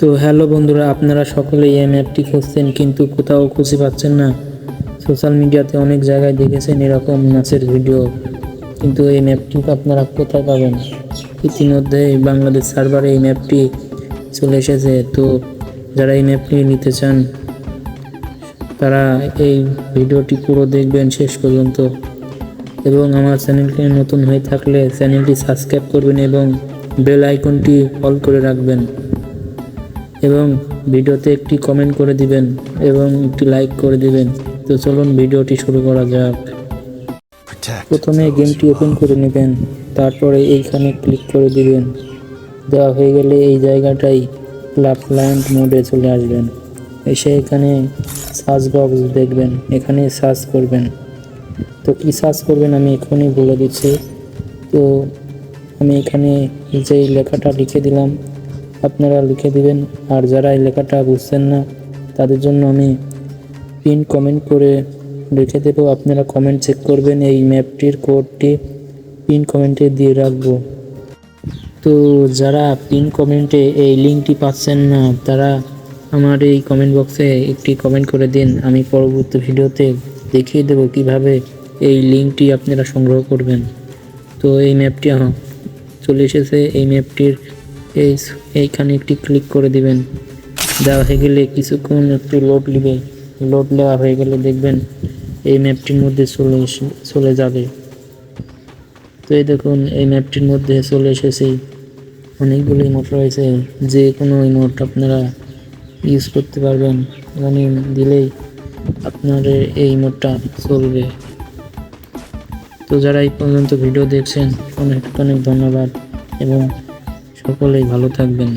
তো হ্যালো বন্ধুরা, আপনারা সকলেই এই ম্যাপটি খুঁজছেন কিন্তু কোথাও খুঁজে পাচ্ছেন না। সোশ্যাল মিডিয়াতে অনেক জায়গায় দেখেছেন এরকম নাচের ভিডিও কিন্তু এই ম্যাপটি আপনারা কোথায় পাবেন? ইতিমধ্যে বাংলাদেশ সার্ভারে এই ম্যাপটি চলে এসেছে। তো যারা এই ম্যাপটি নিতে চান, তারা এই ভিডিওটি পুরো দেখবেন শেষ পর্যন্ত। এবং আমার চ্যানেলটি নতুন হয়ে থাকলে চ্যানেলটি সাবস্ক্রাইব করবেন এবং বেল আইকনটি অল করে রাখবেন। এবং ভিডিওতে একটি কমেন্ট করে দিবেন এবং একটি লাইক করে দিবেন। তো চলুন ভিডিওটি শুরু করা যাক। প্রথমে গেমটি ওপেন করে নেবেন তারপরে এইখানে ক্লিক করে দিবেন। দেওয়া হয়ে গেলে এই জায়গাটাই ক্লাব ক্লায়েন্ট মোডে চলে আসবেন। এসে এখানে সার্চ বক্স দেখবেন এখানে সার্চ করবেন। তো কী সার্চ করবেন, আমি এখনই বলে দিচ্ছি। তো আমি এখানে যেই লেখাটা লিখে দিলাম, আপনারা লিখে দিবেন। আর যারা এই লেখাটা বুঝছেন না, তাদের জন্য আমি পিন কমেন্ট করে রেখে দেবো। আপনারা কমেন্ট চেক করবেন, এই ম্যাপটির কোডটি পিন কমেন্টে দিয়ে রাখব। তো যারা পিন কমেন্টে এই লিঙ্কটি পাচ্ছেন না, তারা আমার এই কমেন্ট বক্সে একটি কমেন্ট করে দিন। আমি পরবর্তী ভিডিওতে দেখিয়ে দেবো কীভাবে এই লিঙ্কটি আপনারা সংগ্রহ করবেন। তো এই ম্যাপটি চলে এসেছে। এই ম্যাপটির এই এইখানে একটি ক্লিক করে দিবেন। দেওয়া হয়ে গেলে কিছুক্ষণ একটু লোড নেবে। লোড নেওয়া হয়ে গেলে দেখবেন এই ম্যাপটির মধ্যে চলে চলে যাবে। তো এই দেখুন, এই ম্যাপটির মধ্যে চলে এসেছে অনেকগুলো ইমোট রয়েছে। যে কোনো ইমোট আপনারা ইউজ করতে পারবেন। মানে দিলেই আপনার এই ইমোটটা চলবে। তো যারা এই পর্যন্ত ভিডিও দেখছেন অনেক অনেক ধন্যবাদ এবং সকলেই ভালো থাকবেন।